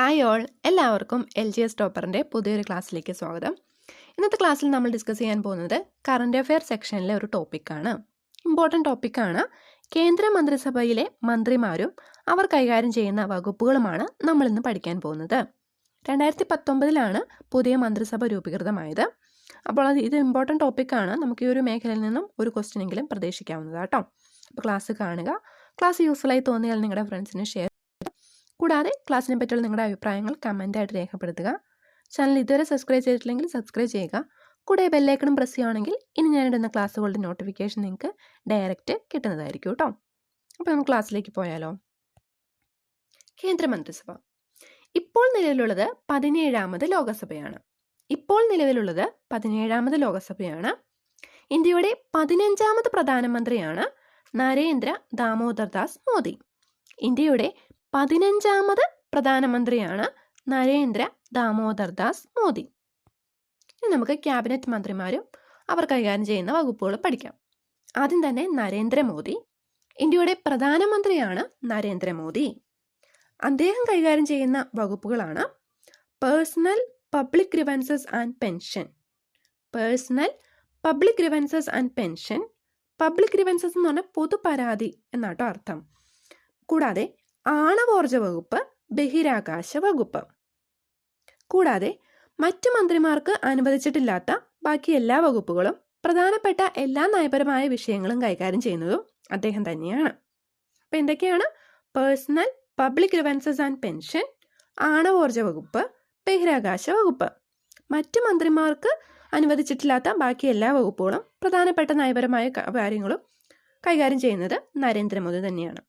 Hi all എല്ലാവർക്കും L G S ടോപ്പറിന്റെ പുതിയൊരു ക്ലാസ്സിലേക്ക് സ്വാഗതം. ഇന്നത്തെ ക്ലാസ്സിൽ നമ്മൾ ഡിസ്കസ് ചെയ്യാൻ പോകുന്നത് കറണ്ട് അഫെയർ സെക്ഷനിലെ ഒരു ടോപ്പിക്കാണ് ഇമ്പോർട്ടന്റ് ടോപ്പിക്കാണ് കേന്ദ്ര മന്ത്രിസഭയിലെ മന്ത്രിമാരും അവർ കൈകാര്യം ചെയ്യുന്ന വകുപ്പുകളുമാണ് നമ്മൾ ഇന്ന് പഠിക്കാൻ പോകുന്നത്. രണ്ടായിരത്തി പത്തൊമ്പതിലാണ് പുതിയ മന്ത്രിസഭ രൂപീകൃതമായത്. അപ്പോൾ അത് ഇത് ഇമ്പോർട്ടന്റ് ടോപ്പിക്കാണ് നമുക്ക് ഈ ഒരു മേഖലയിൽ നിന്നും ഒരു പ്രതീക്ഷിക്കാവുന്നതാണ് കേട്ടോ. അപ്പോൾ ക്ലാസ് കാണുക. ക്ലാസ് യൂസ്ഫുള്ളായി തോന്നിയാൽ നിങ്ങളുടെ ഫ്രണ്ട്സിന് ഷെയർ കൂടാതെ ക്ലാസ്സിനെ പറ്റിയുള്ള നിങ്ങളുടെ അഭിപ്രായങ്ങൾ കമന്റായിട്ട് രേഖപ്പെടുത്തുക. ചാനൽ ഇതുവരെ സബ്സ്ക്രൈബ് ചെയ്തിട്ടില്ലെങ്കിൽ സബ്സ്ക്രൈബ് ചെയ്യുക. കൂടെ ബെല്ലേക്കണം പ്രസ് ചെയ്യുകയാണെങ്കിൽ ഇനി ഞാനിടുന്ന ക്ലാസ്സുകളുടെ നോട്ടിഫിക്കേഷൻ നിങ്ങൾക്ക് ഡയറക്റ്റ് കിട്ടുന്നതായിരിക്കും കേട്ടോ അപ്പോൾ നമുക്ക് ക്ലാസ്സിലേക്ക് പോയാലോ. കേന്ദ്രമന്ത്രിസഭ ഇപ്പോൾ നിലവിലുള്ളത് പതിനേഴാമത് ലോകസഭയാണ്. ഇപ്പോൾ നിലവിലുള്ളത് പതിനേഴാമത് ലോകസഭയാണ്. ഇന്ത്യയുടെ പതിനഞ്ചാമത് പ്രധാനമന്ത്രിയാണ് നരേന്ദ്ര ദാമോദർ ദാസ് മോദി. ഇന്ത്യയുടെ പതിനഞ്ചാമത് പ്രധാനമന്ത്രിയാണ് നരേന്ദ്ര ദാമോദർ ദാസ് മോദി. ഇനി നമുക്ക് ക്യാബിനറ്റ് മന്ത്രിമാരും അവർ കൈകാര്യം ചെയ്യുന്ന വകുപ്പുകൾ പഠിക്കാം. ആദ്യം തന്നെ നരേന്ദ്രമോദി ഇന്ത്യയുടെ പ്രധാനമന്ത്രിയാണ് നരേന്ദ്രമോദി അദ്ദേഹം കൈകാര്യം ചെയ്യുന്ന വകുപ്പുകളാണ് personal public grievances and pension. Personal public grievances and pension. Public grievances എന്ന് പറഞ്ഞാൽ പൊതുപരാതി എന്നാട്ടോ അർത്ഥം. കൂടാതെ ആണവോർജ വകുപ്പ് ബഹിരാകാശ വകുപ്പ്. കൂടാതെ മറ്റു മന്ത്രിമാർക്ക് അനുവദിച്ചിട്ടില്ലാത്ത ബാക്കി എല്ലാ വകുപ്പുകളും പ്രധാനപ്പെട്ട എല്ലാ നയപരമായ വിഷയങ്ങളും കൈകാര്യം ചെയ്യുന്നതും അദ്ദേഹം തന്നെയാണ്. അപ്പം എന്തൊക്കെയാണ്? Personal public grievances and pension ആണവോർജ വകുപ്പ് ബഹിരാകാശ വകുപ്പ്. മറ്റ് മന്ത്രിമാർക്ക് അനുവദിച്ചിട്ടില്ലാത്ത ബാക്കി എല്ലാ വകുപ്പുകളും പ്രധാനപ്പെട്ട നയപരമായ കാര്യങ്ങളും കൈകാര്യം ചെയ്യുന്നത് നരേന്ദ്രമോദി തന്നെയാണ്.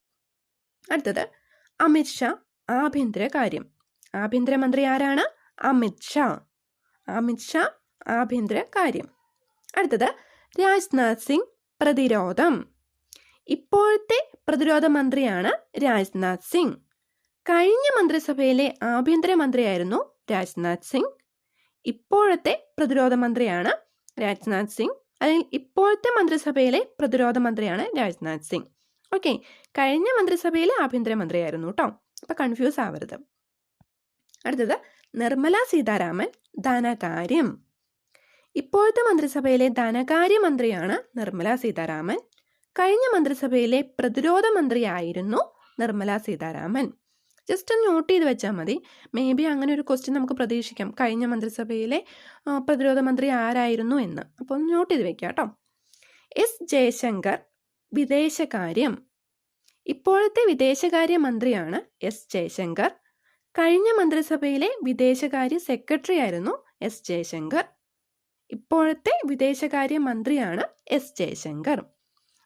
അടുത്തത് അമിത് ഷാ ആഭ്യന്തര കാര്യം. ആഭ്യന്തരമന്ത്രി ആരാണ്? അമിത് ഷാ. അമിത് ഷാ ആഭ്യന്തര കാര്യം. അടുത്തത് രാജ്നാഥ് സിംഗ് പ്രതിരോധം. ഇപ്പോഴത്തെ പ്രതിരോധ മന്ത്രിയാണ് രാജ്നാഥ് സിംഗ്. കഴിഞ്ഞ മന്ത്രിസഭയിലെ ആഭ്യന്തര മന്ത്രിയായിരുന്നു രാജ്നാഥ് സിംഗ്. ഇപ്പോഴത്തെ പ്രതിരോധ മന്ത്രിയാണ് രാജ്നാഥ് സിംഗ്. അല്ലെങ്കിൽ ഇപ്പോഴത്തെ മന്ത്രിസഭയിലെ പ്രതിരോധ മന്ത്രിയാണ് രാജ്നാഥ് സിംഗ്. ഓക്കെ. കഴിഞ്ഞ മന്ത്രിസഭയിലെ ആഭ്യന്തരമന്ത്രിയായിരുന്നു കേട്ടോ അപ്പം കൺഫ്യൂസ് ആവരുത്. അടുത്തത് നിർമ്മല സീതാരാമൻ ധനകാര്യം. ഇപ്പോഴത്തെ മന്ത്രിസഭയിലെ ധനകാര്യമന്ത്രിയാണ് നിർമ്മല സീതാരാമൻ. കഴിഞ്ഞ മന്ത്രിസഭയിലെ പ്രതിരോധ മന്ത്രിയായിരുന്നു നിർമ്മല സീതാരാമൻ. ജസ്റ്റ് ഒന്ന് നോട്ട് ചെയ്ത് വെച്ചാൽ മതി. മേ ബി അങ്ങനെ ഒരു ക്വസ്റ്റ്യൻ നമുക്ക് പ്രതീക്ഷിക്കാം. കഴിഞ്ഞ മന്ത്രിസഭയിലെ പ്രതിരോധ മന്ത്രി ആരായിരുന്നു എന്ന്. അപ്പോൾ ഒന്ന് നോട്ട് ചെയ്ത് വെക്കാം കേട്ടോ എസ് ജയശങ്കർ വിദേശകാര്യം. ഇപ്പോഴത്തെ വിദേശകാര്യമന്ത്രിയാണ് എസ് ജയശങ്കർ. കഴിഞ്ഞ മന്ത്രിസഭയിലെ വിദേശകാര്യ സെക്രട്ടറി ആയിരുന്നു എസ് ജയശങ്കർ. ഇപ്പോഴത്തെ വിദേശകാര്യ മന്ത്രിയാണ് എസ് ജയശങ്കർ.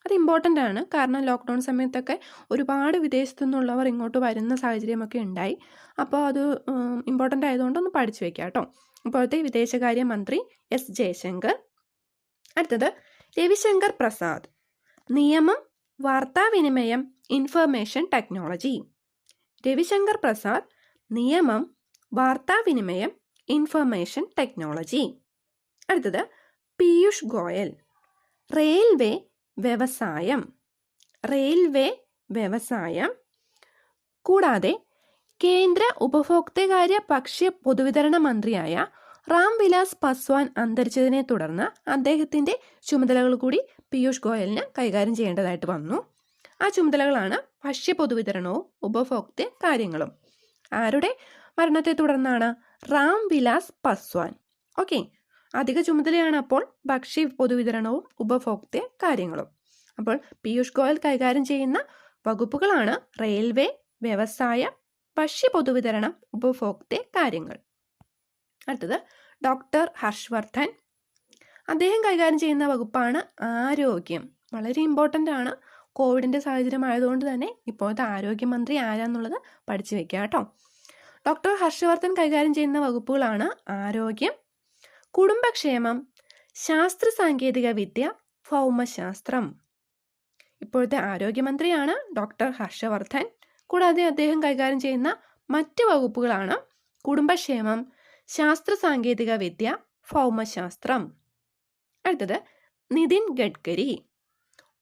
അത് ഇമ്പോർട്ടന്റ് ആണ്. കാരണം ലോക്ക്ഡൗൺ സമയത്തൊക്കെ ഒരുപാട് വിദേശത്തു നിന്നുള്ളവർ ഇങ്ങോട്ട് വരുന്ന സാഹചര്യമൊക്കെ ഉണ്ടായി. അപ്പോൾ അത് ഇമ്പോർട്ടന്റ് ആയതുകൊണ്ട് ഒന്ന് പഠിച്ചു വെക്കാം കേട്ടോ. ഇപ്പോഴത്തെ വിദേശകാര്യ മന്ത്രി എസ് ജയശങ്കർ. അടുത്തത് രവിശങ്കർ പ്രസാദ്. നിയമം വാർത്താവിനിമയം ഇൻഫർമേഷൻ ടെക്നോളജി. രവിശങ്കർ പ്രസാദ് നിയമം വാർത്താവിനിമയം ഇൻഫർമേഷൻ ടെക്നോളജി. അടുത്തത് പീയൂഷ് ഗോയൽ. റെയിൽവേ വ്യവസായം. റെയിൽവേ വ്യവസായം. കൂടാതെ കേന്ദ്ര ഉപഭോക്തൃകാര്യ ഭക്ഷ്യ പൊതുവിതരണ മന്ത്രിയായ റാം വിലാസ് പസ്വാൻ അന്തരിച്ചതിനെ തുടർന്ന് അദ്ദേഹത്തിന്റെ ചുമതലകൾ കൂടി പീയൂഷ് ഗോയലിന് കൈകാര്യം ചെയ്യേണ്ടതായിട്ട് വന്നു. ആ ചുമതലകളാണ് ഭക്ഷ്യ പൊതുവിതരണവും ഉപഭോക്തൃ കാര്യങ്ങളും. ആരുടെ മരണത്തെ തുടർന്നാണ് റാം വിലാസ് പസ്വാൻ? ഓക്കെ അധിക ചുമതലയാണ് അപ്പോൾ ഭക്ഷ്യ പൊതുവിതരണവും ഉപഭോക്തൃ കാര്യങ്ങളും. അപ്പോൾ പീയൂഷ് ഗോയൽ കൈകാര്യം ചെയ്യുന്ന വകുപ്പുകളാണ് റെയിൽവേ വ്യവസായ ഭക്ഷ്യ പൊതുവിതരണം ഉപഭോക്തൃ കാര്യങ്ങൾ. അടുത്തത് ഡോക്ടർ ഹർഷ്വർദ്ധൻ. അദ്ദേഹം കൈകാര്യം ചെയ്യുന്ന വകുപ്പാണ് ആരോഗ്യം. വളരെ ഇമ്പോർട്ടന്റ് ആണ്. കോവിഡിന്റെ സാഹചര്യം ആയതുകൊണ്ട് തന്നെ ഇപ്പോഴത്തെ ആരോഗ്യമന്ത്രി ആരാന്നുള്ളത് പഠിച്ചു വെക്കുക കേട്ടോ. ഡോക്ടർ ഹർഷവർദ്ധൻ കൈകാര്യം ചെയ്യുന്ന വകുപ്പുകളാണ് ആരോഗ്യം കുടുംബക്ഷേമം ശാസ്ത്ര സാങ്കേതിക വിദ്യ ഭൗമശാസ്ത്രം. ഇപ്പോഴത്തെ ആരോഗ്യമന്ത്രിയാണ് ഡോക്ടർ ഹർഷവർദ്ധൻ. കൂടാതെ അദ്ദേഹം കൈകാര്യം ചെയ്യുന്ന മറ്റ് വകുപ്പുകളാണ് കുടുംബക്ഷേമം ശാസ്ത്ര സാങ്കേതിക വിദ്യ ഭൗമശാസ്ത്രം. അടുത്തത് നിതിൻ ഗഡ്കരി.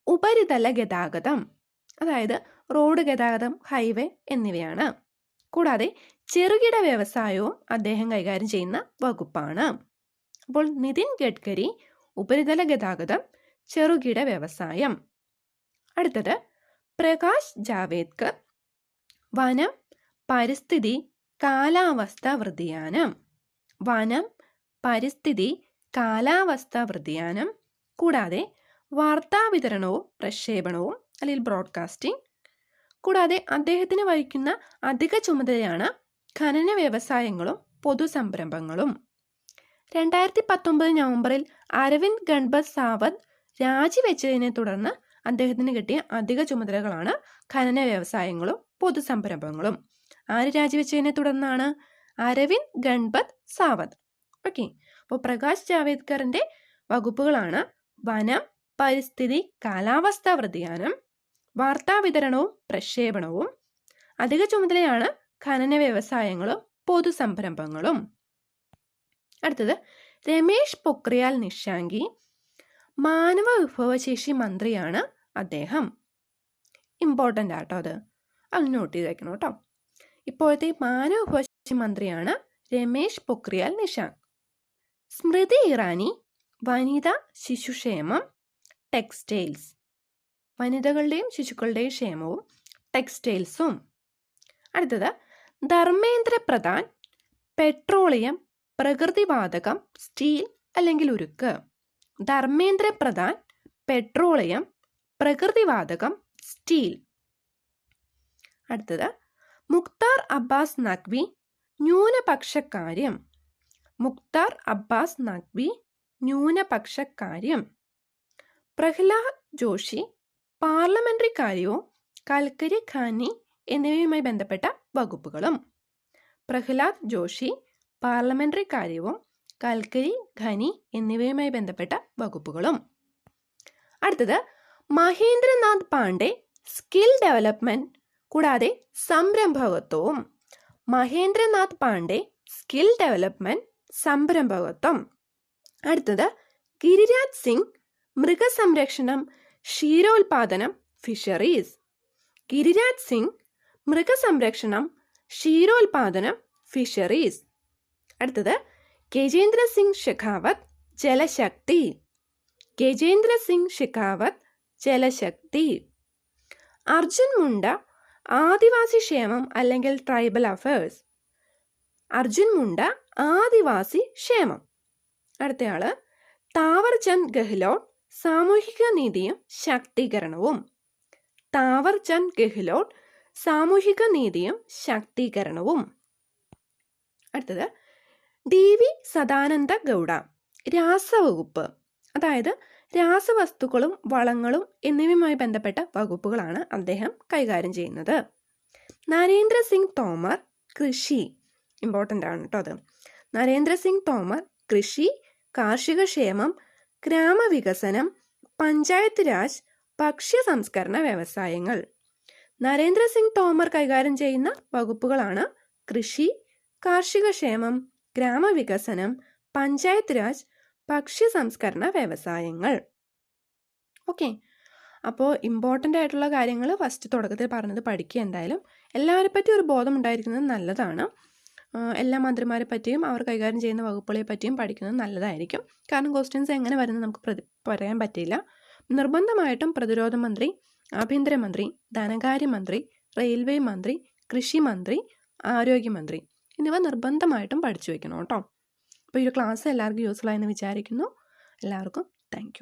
ഉപരിതല ഗതാഗതം അതായത് റോഡ് ഗതാഗതം ഹൈവേ എന്നിവയാണ്. കൂടാതെ ചെറുകിട വ്യവസായവും അദ്ദേഹം കൈകാര്യം ചെയ്യുന്ന വകുപ്പാണ്. അപ്പോൾ നിതിൻ ഗഡ്കരി ഉപരിതല ഗതാഗതം ചെറുകിട വ്യവസായം. അടുത്തത് പ്രകാശ് ജാവേദ്കർ. വനം പരിസ്ഥിതി കാലാവസ്ഥ വ്യതിയാനം. വനം പരിസ്ഥിതി കാലാവസ്ഥ വ്യതിയാനം കൂടാതെ വാർത്താവിതരണവും പ്രക്ഷേപണവും അല്ലെങ്കിൽ ബ്രോഡ്കാസ്റ്റിംഗ് കൂടാതെ അദ്ദേഹത്തിന് വഹിക്കുന്ന അധിക ചുമതലയാണ് ഖനന വ്യവസായങ്ങളും പൊതുസംരംഭങ്ങളും. രണ്ടായിരത്തി പത്തൊമ്പത് നവംബറിൽ അരവിന്ദ് ഗൺപത് സാവന്ത് രാജിവെച്ചതിനെ തുടർന്ന് അദ്ദേഹത്തിന് കിട്ടിയ അധിക ചുമതലകളാണ് ഖനന വ്യവസായങ്ങളും പൊതുസംരംഭങ്ങളും. ആര് രാജിവെച്ചതിനെ തുടർന്നാണ്? അരവിന്ദ് ഗൺപത് സാവത് ഓക്കെ അപ്പോൾ പ്രകാശ് ജാവേദ്കറിന്റെ വകുപ്പുകളാണ് വനം പരിസ്ഥിതി കാലാവസ്ഥാ വ്യതിയാനം വാർത്താവിതരണവും പ്രക്ഷേപണവും. അധിക ചുമതലയാണ് ഖനന വ്യവസായങ്ങളും പൊതുസംരംഭങ്ങളും അടുത്തത് രമേഷ് പൊക്രിയാൽ നിഷാങ്കി മാനവ വിഭവശേഷി മന്ത്രിയാണ് അദ്ദേഹം. ഇമ്പോർട്ടന്റ് ആട്ടോ അത്. അത് നോട്ട് ചെയ്ത് വെക്കണം കേട്ടോ. ഇപ്പോഴത്തെ മാനവ മന്ത്രിയാണ് രമേശ് പൊക്രിയാൽ നിഷാങ്ക്. സ്മൃതി ഇറാനി വനിത ശിശുക്ഷേമം ടെക്സ്റ്റൈൽസ്. വനിതകളുടെയും ശിശുക്കളുടെയും ക്ഷേമവും ടെക്സ്റ്റൈൽസും. അടുത്തത് ധർമ്മേന്ദ്ര പ്രധാൻ പെട്രോളിയം പ്രകൃതിവാതകം സ്റ്റീൽ അല്ലെങ്കിൽ ഉരുക്ക്. ധർമ്മേന്ദ്ര പ്രധാൻ പെട്രോളിയം പ്രകൃതിവാതകം സ്റ്റീൽ. അടുത്തത് മുക്താർ അബ്ബാസ് നഖ്വി ന്യൂനപക്ഷക്കാര്യം. മുക്താർ അബ്ബാസ് നഖ്വി ന്യൂനപക്ഷക്കാര്യം. പ്രഹ്ലാദ് ജോഷി പാർലമെന്ററി കാര്യവും കൽക്കരി ഖാനി എന്നിവയുമായി ബന്ധപ്പെട്ട വകുപ്പുകളും. പ്രഹ്ലാദ് ജോഷി പാർലമെന്ററി കാര്യവും കൽക്കരി ഖനി എന്നിവയുമായി ബന്ധപ്പെട്ട വകുപ്പുകളും. അടുത്തത് മഹേന്ദ്രനാഥ് പാണ്ഡെ സ്കിൽ ഡെവലപ്മെന്റ് കൂടാതെ സംരംഭകത്വവും. മഹേന്ദ്രനാഥ് പാണ്ഡെ സ്കിൽ ഡെവലപ്മെന്റ് സംരംഭകത്വം. അടുത്തത് ഗിരിരാജ് സിംഗ് മൃഗസംരക്ഷണം ക്ഷീരോത്പാദനം ഫിഷറീസ് ഗിരിരാജ് സിംഗ് മൃഗസംരക്ഷണം ക്ഷീരോത്പാദനം ഫിഷറീസ് അടുത്തത് ഗജേന്ദ്ര സിംഗ് ഷെഖാവത്ത് ജലശക്തി. ഗജേന്ദ്ര സിംഗ് ഷെഖാവത്ത് ജലശക്തി. അർജുൻ മുണ്ട ആദിവാസി ക്ഷേമം അല്ലെങ്കിൽ ട്രൈബൽ അഫയേഴ്സ് അർജുൻ മുണ്ട ആദിവാസി ക്ഷേമം. അടുത്തയാൾ താവർചന്ദ് ഗെഹ്ലോട്ട് സാമൂഹിക നീതിയും ശാക്തീകരണവും. താവർചന്ദ് ഗെഹ്ലോട്ട് സാമൂഹിക നീതിയും ശാക്തീകരണവും. അടുത്തത് ഡി വി സദാനന്ദ ഗൗഡ രാസവകുപ്പ്. അതായത് രാസവസ്തുക്കളും വളങ്ങളും എന്നിവയുമായി ബന്ധപ്പെട്ട വകുപ്പുകളാണ് അദ്ദേഹം കൈകാര്യം ചെയ്യുന്നത്. നരേന്ദ്ര സിംഗ് തോമർ കൃഷി. ഇമ്പോർട്ടന്റ് ആണ് കേട്ടോ അത്. നരേന്ദ്ര സിംഗ് തോമർ കൃഷി കാർഷിക ക്ഷേമം ഗ്രാമവികസനം പഞ്ചായത്ത് രാജ് ഭക്ഷ്യ സംസ്കരണ വ്യവസായങ്ങൾ. നരേന്ദ്ര സിംഗ് തോമർ കൈകാര്യം ചെയ്യുന്ന വകുപ്പുകളാണ് കൃഷി കാർഷിക ക്ഷേമം ഗ്രാമവികസനം പഞ്ചായത്ത് രാജ് ഭക്ഷ്യ സംസ്കരണ വ്യവസായങ്ങൾ. ഓക്കെ അപ്പോൾ ഇമ്പോർട്ടന്റ് ആയിട്ടുള്ള കാര്യങ്ങൾ ഫസ്റ്റ് തുടക്കത്തിൽ പറഞ്ഞത് പഠിക്കുക എന്തായാലും. എല്ലാവരെ പറ്റി ഒരു ബോധം ഉണ്ടായിരിക്കുന്നത് നല്ലതാണ്. എല്ലാ മന്ത്രിമാരെ പറ്റിയും അവർ കൈകാര്യം ചെയ്യുന്ന വകുപ്പുകളെ പറ്റിയും പഠിക്കുന്നത് നല്ലതായിരിക്കും. കാരണം ക്വസ്റ്റ്യൻസ് എങ്ങനെ വരുന്നത് നമുക്ക് പറയാൻ പറ്റില്ല നിർബന്ധമായിട്ടും പ്രതിരോധ മന്ത്രി ആഭ്യന്തരമന്ത്രി ധനകാര്യമന്ത്രി റെയിൽവേ മന്ത്രി കൃഷി മന്ത്രി ആരോഗ്യമന്ത്രി എന്നിവ നിർബന്ധമായിട്ടും പഠിച്ചു വയ്ക്കണം കേട്ടോ. അപ്പോൾ ഈ ഒരു ക്ലാസ് എല്ലാവർക്കും യൂസ്ഫുൾ ആയെന്ന് വിചാരിക്കുന്നു. എല്ലാവർക്കും താങ്ക്